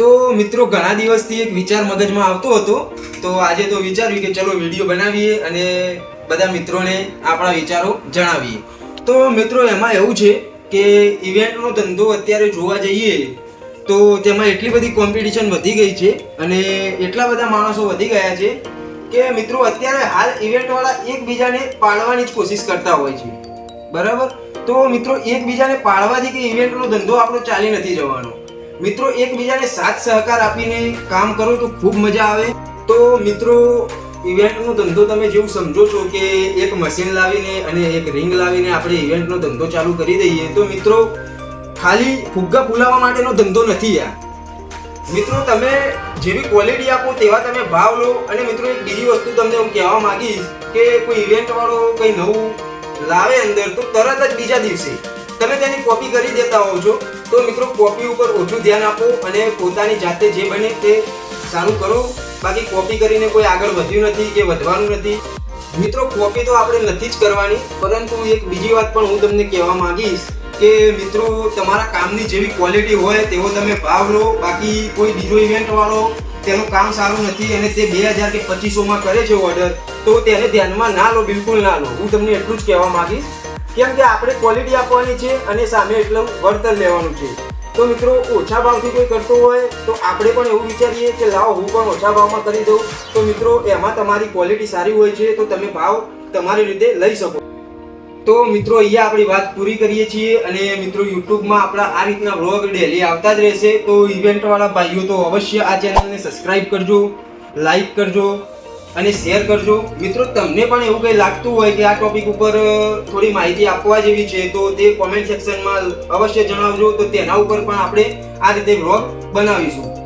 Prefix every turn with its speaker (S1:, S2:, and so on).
S1: તો મિત્રો, ઘણા દિવસથી એક વિચાર મગજમાં આવતો હતો. તો આજે તો વિચાર્યું કે ચલો વીડિયો બનાવીએ અને બધા મિત્રોને આપણા વિચારો જણાવીએ. તો મિત્રો, એમાં એવું છે કે ઇવેન્ટનો ધંધો અત્યારે જોવા જઈએ, તો તેમાં એટલી બધી કોમ્પિટિશન વધી ગઈ છે અને એટલા બધા માણસો વધી ગયા છે કે મિત્રો, અત્યારે હાલ ઇવેન્ટવાળા એકબીજાને પાડવાની જ કોશિશ કરતા હોય છે. બરાબર? તો મિત્રો, એકબીજાને પાડવાથી કે ઇવેન્ટનો ધંધો આપણો ચાલી નથી જવાનો. મિત્રો, એકબીજાને સાથ સહકાર આપીને કામ કરો તો ખૂબ મજા આવે. તો મિત્રો ઇવેન્ટનો ધંધો તમે જેવું સમજો છો કે એક મશીન લાવીને અને એક રિંગ લાવીને આપણે ઇવેન્ટનો ધંધો ચાલુ કરી દઈએ, તો મિત્રો, ખાલી ફુગ્ગા ફૂલાવવા માટેનો ધંધો નથી આ. મિત્રો, તમે જેવી ક્વોલિટી આપો તેવા તમે ભાવ લો અને મિત્રો, એક બીજી વસ્તુ તમને હું કહેવા માંગીશ કે કોઈ ઇવેન્ટ વાળો કંઈ નવું લાવે અંદર, તો તરત જ બીજા દિવસે તમે તેની કોપી કરી દેતા હોવ છો. તો મિત્રો કોપી ઉપર ઓછું ધ્યાન આપો અને પોતાની જાતે જે બને તે સારું કરો. બાકી કોપી કરીને કોઈ આગળ વધ્યું નથી કે વધવાનું નથી. મિત્રો, કોપી તો આપણે નથી જ કરવાની, પરંતુ એક બીજી વાત પણ હું તમને કહેવા માંગીશ કે મિત્રો, તમારા કામની જેવી ક્વોલિટી હોય તેવો તમે ભાવ લો. બાકી કોઈ બીજો ઇવેન્ટ વાળો તેનું કામ સારું નથી અને તે બે હજાર કે પચીસોમાં કરે છે ઓર્ડર તો તેને ધ્યાનમાં ના લો, બિલકુલ ના લો. હું તમને એટલું જ કહેવા માંગીશ. કેમ કે આપણે ક્વોલિટી આપવાની છે અને સામે એટલું વળતર લેવાનું છે. તો મિત્રો, ઓછા ભાવથી કોઈ કરતો હોય, તો આપણે પણ એવું વિચારીએ કે લાવો, હું પણ ઓછા ભાવમાં કરી દઉં. તો મિત્રો, એમાં તમારી ક્વોલિટી સારી હોય છે, તો તમે ભાવ તમારી રીતે લઈ શકો. તો મિત્રો, અહીંયા આપણી વાત પૂરી કરીએ છીએ અને મિત્રો, યુટ્યુબમાં આપણા આ રીતના વ્લોગ ડેલી આવતા જ રહેશે. તો ઇવેન્ટવાળા ભાઈઓ, તો અવશ્ય આ ચેનલને સબસ્ક્રાઈબ કરજો લાઈક કરજો અને શેર કરજો. મિત્રો, તમને પણ એવું કંઈ લાગતું હોય કે આ ટોપિક ઉપર થોડી માહિતી આપવા જેવી છે, તો તે કોમેન્ટ સેક્શનમાં અવશ્ય જણાવજો. તો તેના ઉપર પણ આપણે આ રીતે વ્લોગ બનાવીશું.